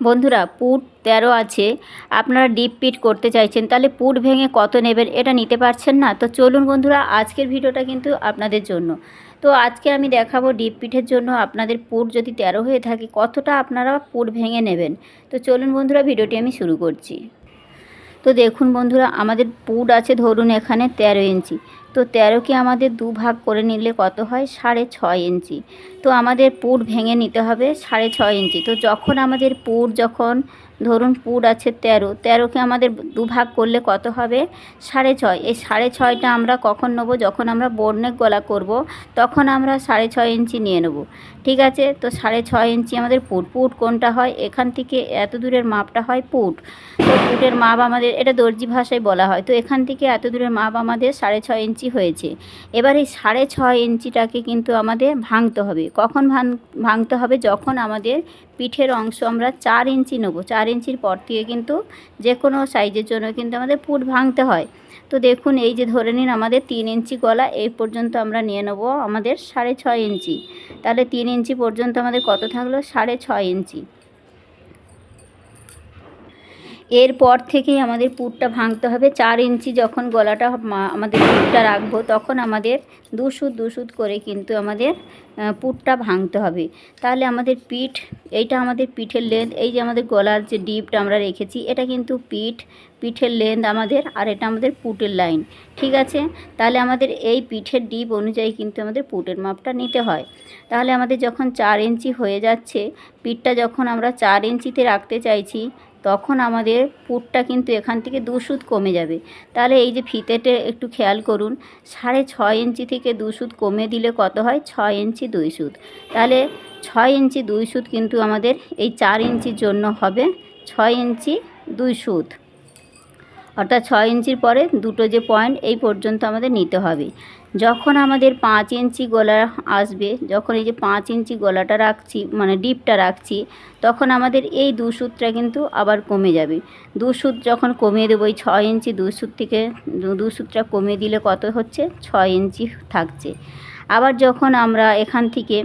বন্ধুরা, পুট তেরো আছে। আপনারা ডিপ পিট করতে চাইছেন, তাহলে পুট ভেঙে কত নেবেন এটা নিতে পারছেন না? তো চলুন বন্ধুরা, আজকের ভিডিওটা কিন্তু আপনাদের জন্য। তো আজকে আমি দেখাবো ডিপ পিঠের জন্য আপনাদের পুট যদি তেরো হয়ে থাকে, কতটা আপনারা পুট ভেঙে নেবেন? তো চলুন বন্ধুরা, ভিডিওটি আমি শুরু করছি। তো দেখুন বন্ধুরা, আমাদের পুট আছে ধরুন এখানে তেরো ইঞ্চি। তো তেরোকে আমাদের দু ভাগ করে নিলে কত হয়? সাড়ে ছয় ইঞ্চি। তো আমাদের পুর ভেঙে নিতে হবে সাড়ে ছয় ইঞ্চি। তো যখন আমাদের পুর যখন ধরুন পুর আছে তেরো, তেরোকে আমাদের দু ভাগ করলে কত হবে? সাড়ে ছয়। এই সাড়ে ছয়টা আমরা কখন নেব? যখন আমরা বর্ণের গলা করব, তখন আমরা সাড়ে ছয় ইঞ্চি নিয়ে নেব। ঠিক আছে? তো সাড়ে ছয় ইঞ্চি আমাদের পুট পুট কোনটা হয়? এখান থেকে এত দূরের মাপটা হয় পুট। তো পুটের মাপ আমাদের, এটা দর্জি ভাষায় বলা হয়। তো এখান থেকে এত দূরের মাপ আমাদের সাড়ে ছয় ইঞ্চি হয়েছে। এবার এই সাড়ে ছয় ইঞ্চিটাকে কিন্তু আমাদের ভাঙতে হবে। কখন ভাঙ, ভাঙতে হবে? যখন আমাদের পিঠের অংশ আমরা চার ইঞ্চি নেব। চার ইঞ্চির পর থেকে কিন্তু যে কোনো সাইজের জন্য কিন্তু আমাদের পুট ভাঙতে হয়। তো দেখুন, এই যে ধরে নিন আমাদের তিন ইঞ্চি গলা, এই পর্যন্ত আমরা নিয়ে নেব আমাদের সাড়ে ছয় ইঞ্চি। তাহলে তিন ইঞ্চি পর্যন্ত আমাদের কত থাকল? সাড়ে ছয় ইঞ্চি। এরপর থেকেই আমাদের পুরটা ভাঙতে হবে। চার ইঞ্চি যখন গলাটা আমাদের পুরটা রাখব, তখন আমাদের দুশুদ দুশুদ করে কিন্তু আমাদের পুরটা ভাঙতে হবে। তাহলে আমাদের পিঠ, এইটা আমাদের পিঠের লেন্থ এই যে আমাদের গলার যে ডিপটা আমরা রেখেছি, এটা কিন্তু পিঠ, পিঠের লেন্থ আমাদের, আর এটা আমাদের পুটের লাইন ঠিক আছে? তাহলে আমাদের এই পিঠের ডিপ অনুযায়ী কিন্তু আমাদের পুটের মাপটা নিতে হয়। তাহলে আমাদের যখন চার ইঞ্চি হয়ে যাচ্ছে, পিঠটা যখন আমরা চার ইঞ্চিতে রাখতে চাইছি তখন আমাদের পুরটা কিন্তু এখান থেকে দু সুদ কমে যাবে। তাহলে এই যে ফিতেটে একটু খেয়াল করুন, সাড়ে ছয় ইঞ্চি থেকে দু সুদ কমে দিলে কত হয়? ছয় ইঞ্চি দুই সুদ তাহলে ছয় ইঞ্চি দুই সুদ কিন্তু আমাদের এই চার ইঞ্চির জন্য হবে ছয় ইঞ্চি দুই সুদ অর্থাৎ ছয় ইঞ্চির পরে দুটো যে পয়েন্ট, এই পর্যন্ত আমাদের নিতে হবে। যখন আমাদের পাঁচ ইঞ্চি গলা আসবে, যখন এই যে পাঁচ ইঞ্চি গলাটা রাখছি মানে ডিপটা রাখছি, তখন আমাদের এই দু সুতটা কিন্তু আবার কমে যাবে। দু সুত যখন কমিয়ে দেবো, এই ছয় ইঞ্চি দু সুত থেকে, দু সুতটা কমিয়ে দিলে কত হচ্ছে? ছয় ইঞ্চি থাকছে। আবার যখন আমরা এখান থেকে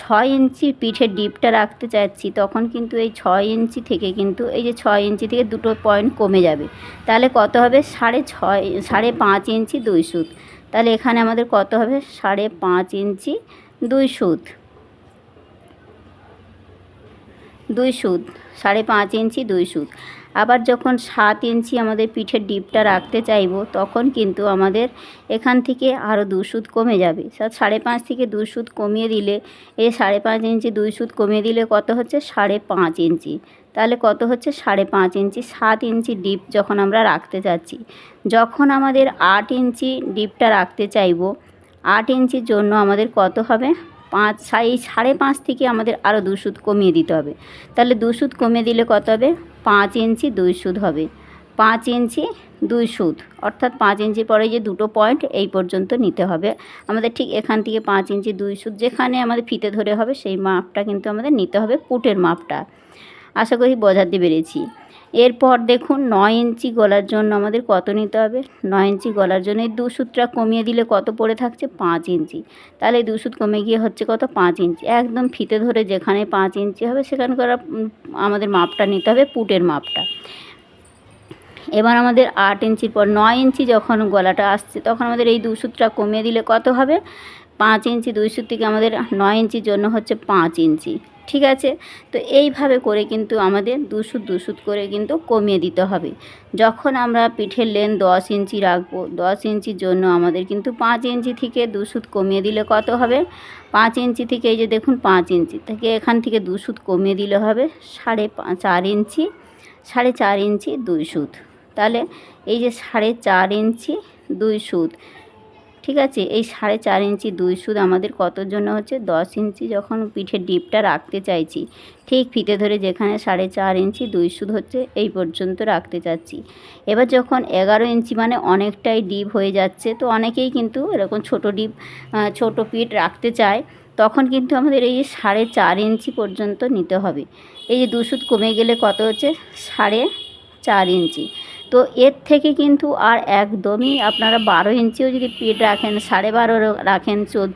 ছয় ইঞ্চি পিঠের ডিপটা রাখতে চাচ্ছি, তখন কিন্তু এই ছয় ইঞ্চি থেকে কিন্তু, এই যে ছয় ইঞ্চি থেকে দুটো পয়েন্ট কমে যাবে। তাহলে কত হবে? সাড়ে ছয়, সাড়ে পাঁচ ইঞ্চি দুই সুত। তাহলে এখানে আমাদের কত হবে? সাড়ে পাঁচ ইঞ্চি দুই সুদ দুই সুদ সাড়ে পাঁচ ইঞ্চি দুই সুদ আবার যখন সাত ইঞ্চি আমাদের পিঠের ডিপটা রাখতে চাইব, তখন কিন্তু আমাদের এখান থেকে আরও দু সুদ কমে যাবে। সাড়ে পাঁচ থেকে দু সুদ কমিয়ে দিলে, এই সাড়ে পাঁচ ইঞ্চি, দুই সুদ কমিয়ে দিলে কত হচ্ছে? সাড়ে পাঁচ ইঞ্চি। তাহলে কত হচ্ছে? সাড়ে পাঁচ ইঞ্চি। সাত ইঞ্চি ডিপ যখন আমরা রাখতে চাচ্ছি যখন আমাদের আট ইঞ্চি ডিপটা রাখতে চাইব, আট ইঞ্চির জন্য আমাদের কত হবে? পাঁচ এই সাড়ে পাঁচ থেকে আমাদের আরও দু সুদ কমিয়ে দিতে হবে। তাহলে দু সুদ কমিয়ে দিলে কত হবে? পাঁচ ইঞ্চি দুই সুদ হবে। পাঁচ ইঞ্চি দুই সুদ অর্থাৎ পাঁচ ইঞ্চি পরে যে দুটো পয়েন্ট, এই পর্যন্ত নিতে হবে। আমাদের ঠিক এখান থেকে পাঁচ ইঞ্চি দুই সুদ যেখানে আমাদের ফিতে ধরে হবে, সেই মাপটা কিন্তু আমাদের নিতে হবে পুটের মাপটা। আশা করি বোঝাতে পেরেছি। এরপর দেখুন নয় ইঞ্চি গলার জন্য আমাদের কত নিতে হবে? নয় ইঞ্চি গলার জন্য এই দু সুতটা কমিয়ে দিলে কত পড়ে থাকছে? পাঁচ ইঞ্চি। তাহলে দু সুত কমে গিয়ে হচ্ছে কত? পাঁচ ইঞ্চি। একদম ফিতে ধরে যেখানে পাঁচ ইঞ্চি হবে সেখানকার আমাদের মাপটা নিতে হবে পুটের মাপটা। এবার আমাদের আট ইঞ্চির পর নয় ইঞ্চি যখন গলাটা আসছে, তখন আমাদের এই দু সুতটা কমিয়ে দিলে কত হবে? পাঁচ ইঞ্চি, দুই সুত থেকে আমাদের নয় ইঞ্চির জন্য হচ্ছে পাঁচ ইঞ্চি, ঠিক আছে? তো এইভাবে করে কিন্তু আমাদের দুশুদ দুশুদ করে কিন্তু কমিয়ে দিতে হবে। যখন আমরা পিঠের লেন দশ ইঞ্চি রাখব, দশ ইঞ্চির জন্য আমাদের কিন্তু পাঁচ ইঞ্চি থেকে দুশুদ কমিয়ে দিলে কত হবে? পাঁচ ইঞ্চি থেকে এই যে দেখুন পাঁচ ইঞ্চি থেকে এখান থেকে দুশুদ কমিয়ে দিলে হবে সাড়ে চার ইঞ্চি, সাড়ে চার ইঞ্চি, দুই সুদ তাহলে এই যে সাড়ে চার ইঞ্চি, দুই সুদ ঠিক আছে? এই সাড়ে চার ইঞ্চি দুই সুদ আমাদের কতর জন্য হচ্ছে? দশ ইঞ্চি যখন পিঠের ডিপটা রাখতে চাইছি, ঠিক ফিতে ধরে যেখানে সাড়ে চার ইঞ্চি দুই সুদ হচ্ছে, এই পর্যন্ত রাখতে চাচ্ছি। এবার যখন এগারো ইঞ্চি মানে অনেকটাই ডিপ হয়ে যাচ্ছে, তো অনেকেই কিন্তু এরকম ছোট ডিপ ছোট পিঠ রাখতে চায়, তখন কিন্তু আমাদের এই সাড়ে চার ইঞ্চি পর্যন্ত নিতে হবে। এই যে দুশুদ কমে গেলে কত হচ্ছে? সাড়ে চার ইঞ্চি। তো এর থেকে কিন্তু আর একদমই আপনারা বারো ইঞ্চিও যদি পিঠ রাখেন, সাড়ে বারো রাখেন, চোদ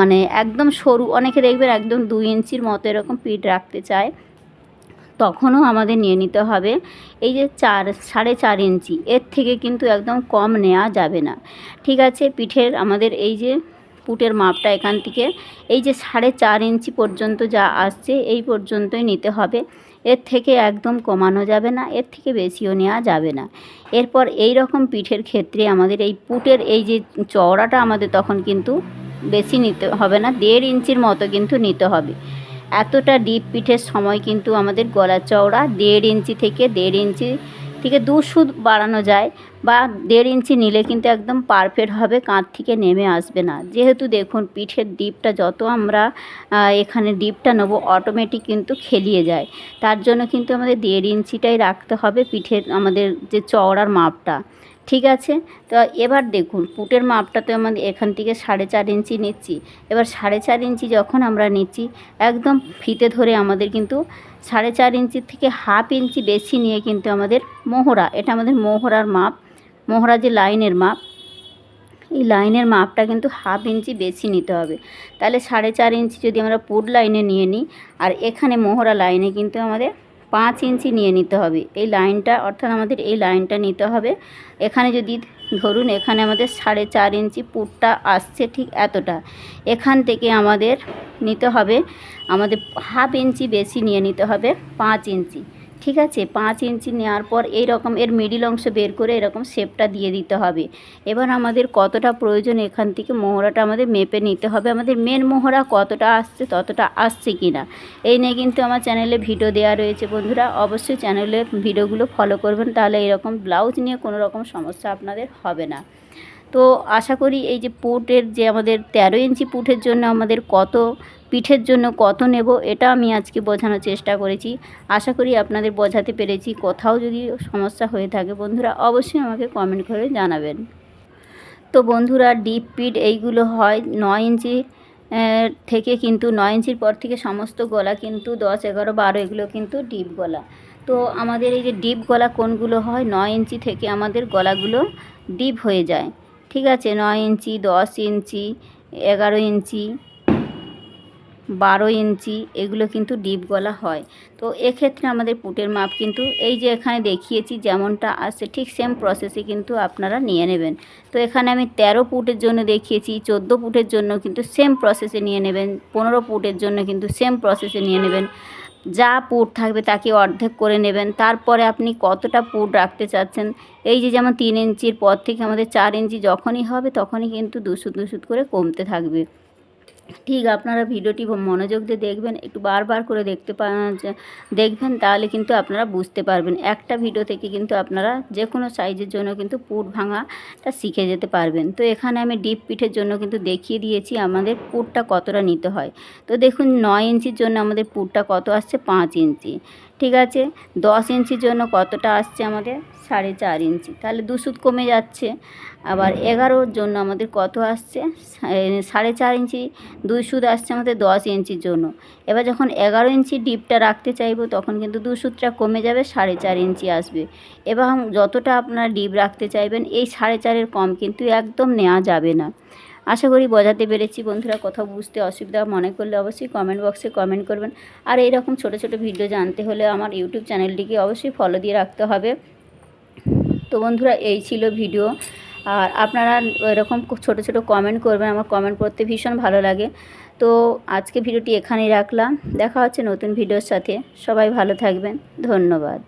মানে একদম সরু, অনেকে দেখবেন একদম দুই ইঞ্চির মতো এরকম পিঠ রাখতে চায়, তখনও আমাদের নিয়ে নিতে হবে। এই যে চার, সাড়ে চার ইঞ্চি, এর থেকে কিন্তু একদম কম নেওয়া যাবে না। ঠিক আছে, পিঠের আমাদের এই যে পুটের মাপটা এখান থেকে, এই যে সাড়ে চার ইঞ্চি পর্যন্ত যা আসছে, এই পর্যন্তই নিতে হবে। এর থেকে একদম কমানো যাবে না, এর থেকে বেশিও নেওয়া যাবে না। এরপর এই রকম পিঠের ক্ষেত্রে আমাদের এই পুটের এই যে চওড়াটা আমাদের তখন কিন্তু বেশি নিতে হবে না, দেড় ইঞ্চির মতো কিন্তু নিতে হবে। এতটা ডিপ পিঠের সময় কিন্তু আমাদের গলা চওড়া দেড় ইঞ্চি থেকে দেড় ইঞ্চি থেকে দু সুদ বাড়ানো যায়। বা দেড় ইঞ্চি নিলে কিন্তু একদম পারফেক্ট হবে, কাঁধ থেকে নেমে আসবে না। যেহেতু দেখুন, পিঠের ডিপটা যত আমরা এখানে ডিপটা নেব অটোমেটিক কিন্তু খেলিয়ে যায়। তার জন্য কিন্তু আমাদের দেড় ইঞ্চিটাই রাখতে হবে পিঠের, আমাদের যে চওড়ার মাপটা। ঠিক আছে? তো এবার দেখুন, পুটের মাপটা তো আমাদের এখান থেকে সাড়ে চার ইঞ্চি নিচ্ছি। এবার সাড়ে চার ইঞ্চি যখন আমরা নিচ্ছি, একদম ফিতে ধরে আমাদের কিন্তু সাড়ে চার ইঞ্চির থেকে হাফ ইঞ্চি বেশি নিয়ে কিন্তু আমাদের মোহরা, এটা আমাদের মোহরার মাপ। মোহরা যে লাইনের মাপ। এই লাইনের মাপটা কিন্তু হাফ ইঞ্চি বেশি নিতে হবে। তাহলে সাড়ে চার ইঞ্চি যদি আমরা পুট লাইনে নিয়ে নিই, আর এখানে মোহরা লাইনে কিন্তু আমাদের পাঁচ ইঞ্চি নিয়ে নিতে হবে। এই লাইনটা, অর্থাৎ আমাদের এই লাইনটা নিতে হবে। এখানে যদি ধরুন, এখানে আমাদের সাড়ে চার ইঞ্চি পুটটা আসছে ঠিক এতটা। এখান থেকে আমাদের নিতে হবে, আমাদের হাফ ইঞ্চি বেশি নিয়ে নিতে হবে পাঁচ ইঞ্চি। ঠিক আছে? পাঁচ ইঞ্চি নেওয়ার পর এই রকম এর মিডিল অংশ বের করে এরকম শেপটা দিয়ে দিতে হবে। এবার আমাদের কতটা প্রয়োজন এখান থেকে মোহরাটা আমাদের মেপে নিতে হবে। আমাদের মেন মোহরা কতটা আসছে, ততটা আসছে কি না এই নিয়ে কিন্তু আমার চ্যানেলে ভিডিও দেওয়া রয়েছে বন্ধুরা। অবশ্যই চ্যানেলের ভিডিওগুলো ফলো করবেন, তাহলে এরকম ব্লাউজ নিয়ে কোনো রকম সমস্যা আপনাদের হবে না। তো আশা করি এই যে পুটের যে আমাদের তেরো ইঞ্চি পুটের জন্য আমাদের কত পিঠের জন্য কত নেব, এটা আমি আজকে বোঝানোর চেষ্টা করেছি। আশা করি আপনাদের বোঝাতে পেরেছি, কোথাও যদি সমস্যা হয়ে থাকে বন্ধুরা অবশ্যই আমাকে কমেন্ট করে জানাবেন। তো বন্ধুরা, ডিপ পিট এইগুলো হয় নয় ইঞ্চি থেকে কিন্তু নয় ইঞ্চির পর থেকে সমস্ত গলা কিন্তু দশ, এগারো, বারো, এগুলো কিন্তু ডিপ গলা। তো আমাদের এই যে ডিপ গলা কোনগুলো হয়, নয় ইঞ্চি থেকে আমাদের গলাগুলো ডিপ হয়ে যায়। ঠিক আছে, নয় ইঞ্চি, দশ ইঞ্চি, এগারো ইঞ্চি, বারো ইঞ্চি, এগুলো কিন্তু ডিপ গলা হয়। তো এক্ষেত্রে আমাদের পুটের মাপ কিন্তু এই যে এখানে দেখিয়েছি যেমনটা আসছে ঠিক সেম প্রসেসে কিন্তু আপনারা নিয়ে নেবেন। তো এখানে আমি তেরো ফুটের জন্য দেখিয়েছি, চোদ্দ ফুটের জন্য কিন্তু সেম প্রসেসে নিয়ে নেবেন, পনেরো ফুটের জন্য কিন্তু সেম প্রসেসে নিয়ে নেবেন। যা পুট থাকবে তাকে অর্ধেক করে নেবেন। তারপরে আপনি কতটা পুট রাখতে চাচ্ছেন? এই যে যেমন তিন ইঞ্চির পর থেকে আমাদের চার ইঞ্চি যখনই হবে, তখনই কিন্তু দুশুদ দুশুদ করে কমতে থাকবে। ঠিক আপনারা ভিডিওটি মনোযোগ দিয়ে দেখবেন, একটু বারবার করে দেখতে পা দেখবেন, তাহলে কিন্তু আপনারা বুঝতে পারবেন। একটা ভিডিও থেকে কিন্তু আপনারা যে কোনো সাইজের জন্য কিন্তু পুট ভাঙাটা শিখে যেতে পারবেন। তো এখানে আমি ডিপ পিঠের জন্য কিন্তু দেখিয়ে দিয়েছি আমাদের পুটটা কতটা নিতে হয়। তো দেখুন, নয় ইঞ্চির জন্য আমাদের পুটটা কত আসছে? পাঁচ ইঞ্চি। ঠিক আছে? দশ ইঞ্চির জন্য কতটা আসছে আমাদের? সাড়ে চার ইঞ্চি। তাহলে দুশুদ কমে যাচ্ছে। আবার এগারোর জন্য আমাদের কত আসছে? সাড়ে চার ইঞ্চি দুই সুদ আসছে আমাদের দশ ইঞ্চির জন্য। এবার যখন এগারো ইঞ্চি ডিপটা রাখতে চাইব, তখন কিন্তু দু সুদটা কমে যাবে, সাড়ে চার ইঞ্চি আসবে। এবং যতটা আপনারা ডিপ রাখতে চাইবেন, এই সাড়ে চারের কম কিন্তু একদম নেওয়া যাবে না। আশা করি বোঝাতে পেরেছি। বন্ধুরা, কোথাও বুঝতে অসুবিধা মনে করলে অবশ্যই কমেন্ট বক্সে কমেন্ট করবেন। আর এইরকম ছোটো ছোটো ভিডিও জানতে হলে আমার ইউটিউব চ্যানেলটিকে অবশ্যই ফলো দিয়ে রাখতে হবে। তো বন্ধুরা, এই ছিল ভিডিও আর আপনারা এরকম ছোট ছোট কমেন্ট করবেন, আমার কমেন্ট পড়তে ভীষণ ভালো লাগে। তো আজকে ভিডিওটি এখানেই রাখলাম। দেখা হচ্ছে নতুন ভিডিওর সাথে। সবাই ভালো থাকবেন। ধন্যবাদ।